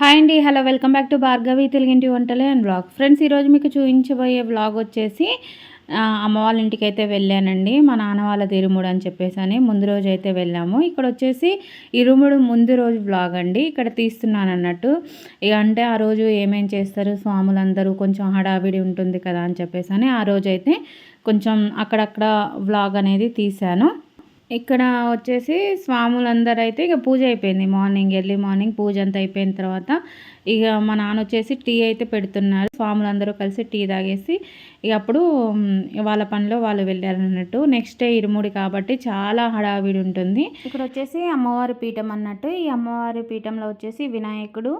Hi అండి hello welcome back to Bhargavi తెలుగింటి వంటలే అండ్ బ్లాగ్. ఫ్రెండ్స్ ఈరోజు మీకు చూపించబోయే బ్లాగ్ వచ్చేసి అమ్మ వాళ్ళ ఇంటికి అయితే వెళ్ళానండి. మా నాన్న వాళ్ళ ఇరుముడు అని చెప్పేసి అని ముందు రోజు అయితే వెళ్ళాము. ఇక్కడ వచ్చేసి ఇరుముడు ముందు రోజు బ్లాగ్ అండి. ఇక్కడ తీస్తున్నాను అన్నట్టు ఇక అంటే ఆ రోజు ఏమేం చేస్తారు స్వాములందరూ కొంచెం హడావిడి ఉంటుంది కదా అని చెప్పేసి ఆ రోజు అయితే కొంచెం అక్కడక్కడ వ్లాగ్ అనేది తీశాను. ఇక్కడ వచ్చేసి స్వాములందరూ అయితే ఇక పూజ అయిపోయింది. మార్నింగ్ ఎర్లీ మార్నింగ్ పూజ అంతా అయిపోయిన తర్వాత ఇక మా నాన్న వచ్చేసి టీ అయితే పెడుతున్నారు. స్వాములందరూ కలిసి టీ తాగేసి ఇక అప్పుడు వాళ్ళ పనిలో వాళ్ళు వెళ్ళారు అన్నట్టు నెక్స్ట్ డే ఇరుముడి కాబట్టి చాలా హడావిడి ఉంటుంది. ఇక్కడ వచ్చేసి అమ్మవారి పీఠం అన్నట్టు ఈ అమ్మవారి పీఠంలో వచ్చేసి వినాయకుడు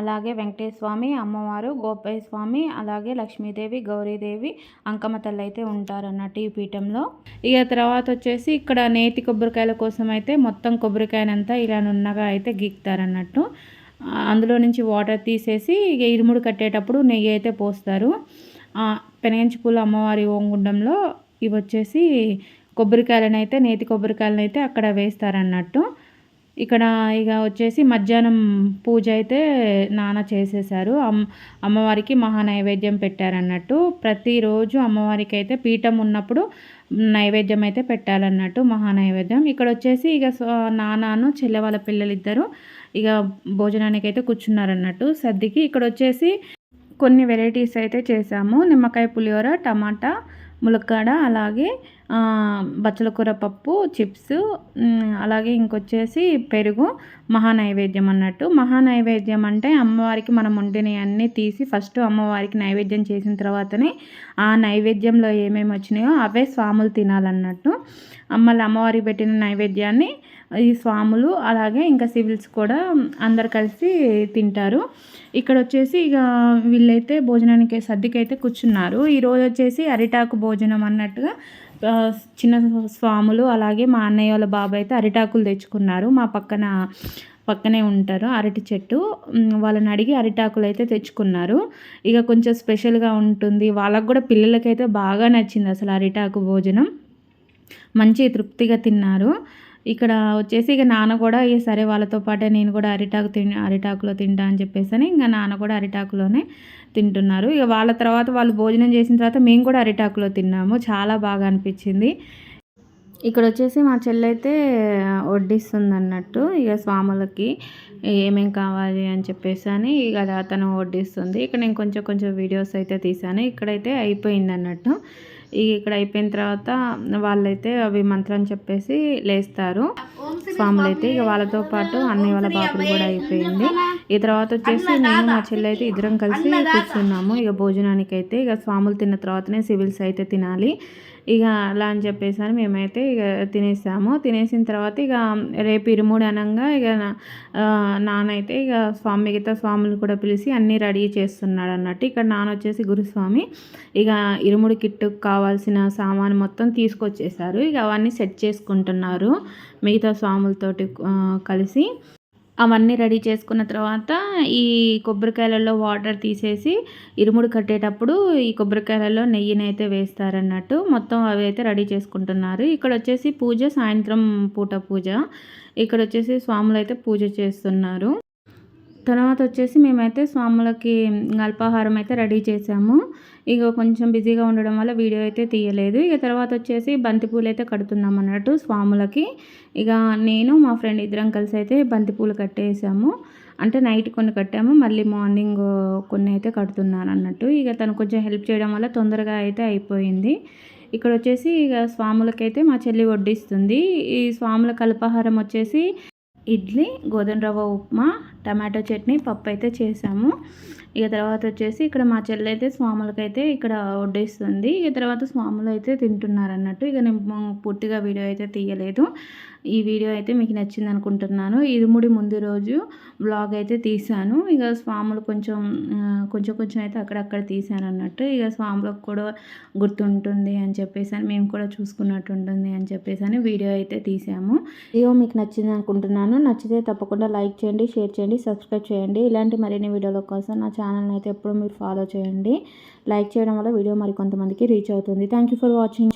అలాగే వెంకటేశ్వర స్వామి అమ్మవారు గోపయ్య స్వామి అలాగే లక్ష్మీదేవి గౌరీదేవి అంకమ్మ తల్లి అయితే ఉంటారు అన్నట్టు ఈ పీఠంలో. ఇక తర్వాత వచ్చేసి ఇక్కడ నేతి కొబ్బరికాయల కోసం అయితే మొత్తం కొబ్బరికాయనంతా ఇలా నున్నగా అయితే గీక్తారన్నట్టు. అందులో నుంచి వాటర్ తీసేసి ఇక ఇరుముడు కట్టేటప్పుడు నెయ్యి అయితే పోస్తారు. పెనగంచిపూల అమ్మవారి ఓంగుండంలో ఇవి వచ్చేసి కొబ్బరికాయలను అయితే నేతి కొబ్బరికాయలను అయితే అక్కడ వేస్తారన్నట్టు. ఇక్కడ ఇక వచ్చేసి మధ్యాహ్నం పూజ అయితే నాన్న చేసేసారు అమ్ అమ్మవారికి మహా నైవేద్యం పెట్టారన్నట్టు. ప్రతిరోజు అమ్మవారికి అయితే పీఠం ఉన్నప్పుడు నైవేద్యం అయితే పెట్టాలన్నట్టు మహా నైవేద్యం. ఇక్కడ వచ్చేసి ఇక నాన్నను చెల్లె వాళ్ళ పిల్లలిద్దరూ ఇక భోజనానికి అయితే కూర్చున్నారన్నట్టు. సర్దికి ఇక్కడ వచ్చేసి కొన్ని వెరైటీస్ అయితే చేసాము. నిమ్మకాయ పులిహోర టమాటా ములక్కాడ అలాగే బచ్చల కూర పప్పు చిప్స్ అలాగే ఇంకొచ్చేసి పెరుగు మహా నైవేద్యం అన్నట్టు. మహా నైవేద్యం అంటే అమ్మవారికి మనం వండిన అన్నీ తీసి ఫస్ట్ అమ్మవారికి నైవేద్యం చేసిన తర్వాతనే ఆ నైవేద్యంలో ఏమేమి వచ్చినాయో అవే స్వాములు తినాలన్నట్టు. మళ్ళీ అమ్మవారికి పెట్టిన నైవేద్యాన్ని ఈ స్వాములు అలాగే ఇంకా సివిల్స్ కూడా అందరు కలిసి తింటారు. ఇక్కడ వచ్చేసి ఇక వీళ్ళైతే భోజనానికి సర్దికైతే కూర్చున్నారు. ఈరోజు వచ్చేసి అరిటాకు భోజనం అన్నట్టుగా చిన్న స్వాములు అలాగే మా అన్నయ్య వాళ్ళ బాబాయ్ అయితే అరిటాకులు తెచ్చుకున్నారు. మా పక్కన పక్కనే ఉంటారు అరటి చెట్టు. వాళ్ళని అడిగి అరిటాకులు అయితే తెచ్చుకున్నారు. ఇక కొంచెం స్పెషల్గా ఉంటుంది. వాళ్ళకు కూడా పిల్లలకైతే బాగా నచ్చింది అసలు అరిటాకు భోజనం. మంచి తృప్తిగా తిన్నారు. ఇక్కడ వచ్చేసి ఇక నాన్న కూడా ఇక సరే వాళ్ళతో పాటే నేను కూడా అరిటాకు తిన్ అరిటాకులో తింటా అని చెప్పేసి ఇంకా నాన్న కూడా అరిటాకులోనే తింటున్నారు. ఇక వాళ్ళ తర్వాత వాళ్ళు భోజనం చేసిన తర్వాత మేము కూడా అరిటాకులో తిన్నాము. చాలా బాగా అనిపించింది. ఇక్కడ వచ్చేసి మా చెల్లైతే వడ్డిస్తుంది అన్నట్టు ఇక స్వాములకి ఏమేం కావాలి అని చెప్పేసి అని ఇక అతను వడ్డిస్తుంది. ఇక్కడ నేను కొంచెం కొంచెం వీడియోస్ అయితే తీసాను ఇక్కడైతే అయిపోయింది అన్నట్టు ఇక ఇక్కడ అయిపోయిన తర్వాత వాళ్ళైతే అవి మంత్రం చెప్పేసి లేస్తారు. స్వాములు. అయితే ఇక వాళ్ళతో పాటు అన్నయ్య వాళ్ళ బాబులు కూడా అయిపోయింది. ఈ తర్వాత వచ్చేసి నేను మా చెల్లి అయితే ఇద్దరం కలిసి కూర్చున్నాము. ఇక భోజనానికి అయితే ఇక స్వాములు తిన్న తర్వాతనే సివిల్స్ అయితే తినాలి. ఇక అలా అని చెప్పేసి అని మేమైతే ఇక తినేసాము. తినేసిన తర్వాత ఇక రేపు ఇరుముడి అనగా ఇక నా- ఆ, నాన్న అయితే ఇక స్వామి మిగతా స్వాములు కూడా పిలిచి అన్నీ రెడీ చేస్తున్నాడు అన్నట్టు. ఇక్కడ నాన్న వచ్చేసి గురుస్వామి. ఇక ఇరుముడి కిట్టుకు కావాల్సిన సామాను మొత్తం తీసుకొచ్చేసారు. ఇక అవన్నీ సెట్ చేసుకుంటున్నారు మిగతా స్వాములతోటి కలిసి. అవన్నీ రెడీ చేసుకున్న తర్వాత ఈ కొబ్బరికాయలలో వాటర్ తీసేసి ఇరుముడు కట్టేటప్పుడు ఈ కొబ్బరికాయలలో నెయ్యిని అయితే వేస్తారన్నట్టు మొత్తం అవి అయితే రెడీ చేసుకుంటున్నారు. ఇక్కడ వచ్చేసి పూజ సాయంత్రం పూట పూజ. ఇక్కడ వచ్చేసి స్వాములు అయితే పూజ చేస్తున్నారు. తర్వాత వచ్చేసి మేమైతే స్వాములకి అల్పాహారం అయితే రెడీ చేసాము. ఇక కొంచెం బిజీగా ఉండడం వల్ల వీడియో అయితే తీయలేదు. ఇక తర్వాత వచ్చేసి బంతిపూలు అయితే కడుతున్నాం అన్నట్టు స్వాములకి. ఇక నేను మా ఫ్రెండ్ ఇద్దరం కలిసి అయితే బంతిపూలు కట్టేసాము. అంటే నైట్ కొన్ని కట్టాము మళ్ళీ మార్నింగ్ కొన్ని అయితే కడుతున్నాను అన్నట్టు. ఇక తను కొంచెం హెల్ప్ చేయడం వల్ల తొందరగా అయితే అయిపోయింది. ఇక్కడ వచ్చేసి ఇక స్వాములకైతే మా చెల్లి వడ్డిస్తుంది. ఈ స్వాముల కల్పాహారం వచ్చేసి ఇడ్లీ గోధుమ రవ్వ ఉప్మా టమాటో చట్నీ పప్పు అయితే చేసాము. ఇక తర్వాత వచ్చేసి ఇక్కడ మా చెల్లి అయితే స్వాములకైతే ఇక్కడ వడ్డిస్తుంది. ఇక తర్వాత స్వాములు అయితే తింటున్నారు అన్నట్టు ఇక నేను పూర్తిగా వీడియో అయితే తీయలేదు. ఈ వీడియో అయితే మీకు నచ్చింది అనుకుంటున్నాను. ఇరుముడి ముందు రోజు బ్లాగ్ అయితే తీసాను ఇక స్వాములు కొంచెం కొంచెం కొంచెం అయితే అక్కడక్కడ తీశాను అన్నట్టు ఇక స్వాములకు కూడా గుర్తుంటుంది అని చెప్పేసి అని మేము కూడా చూసుకున్నట్టు ఉంటుంది అని చెప్పేసి అని వీడియో అయితే తీసాము ఇదిగో మీకు నచ్చింది అనుకుంటున్నాను. నచ్చితే తప్పకుండా లైక్ చేయండి షేర్ చేయండి. సబ్స్క్రైబ్ చేయండి. ఇలాంటి మరిన్ని వీడియోల కోసం నా ఛానల్ని అయితే ఎప్పుడూ మీరు ఫాలో చేయండి. లైక్ చేయడం వల్ల వీడియో మరి కొంతమందికి రీచ్ అవుతుంది. Thank you for watching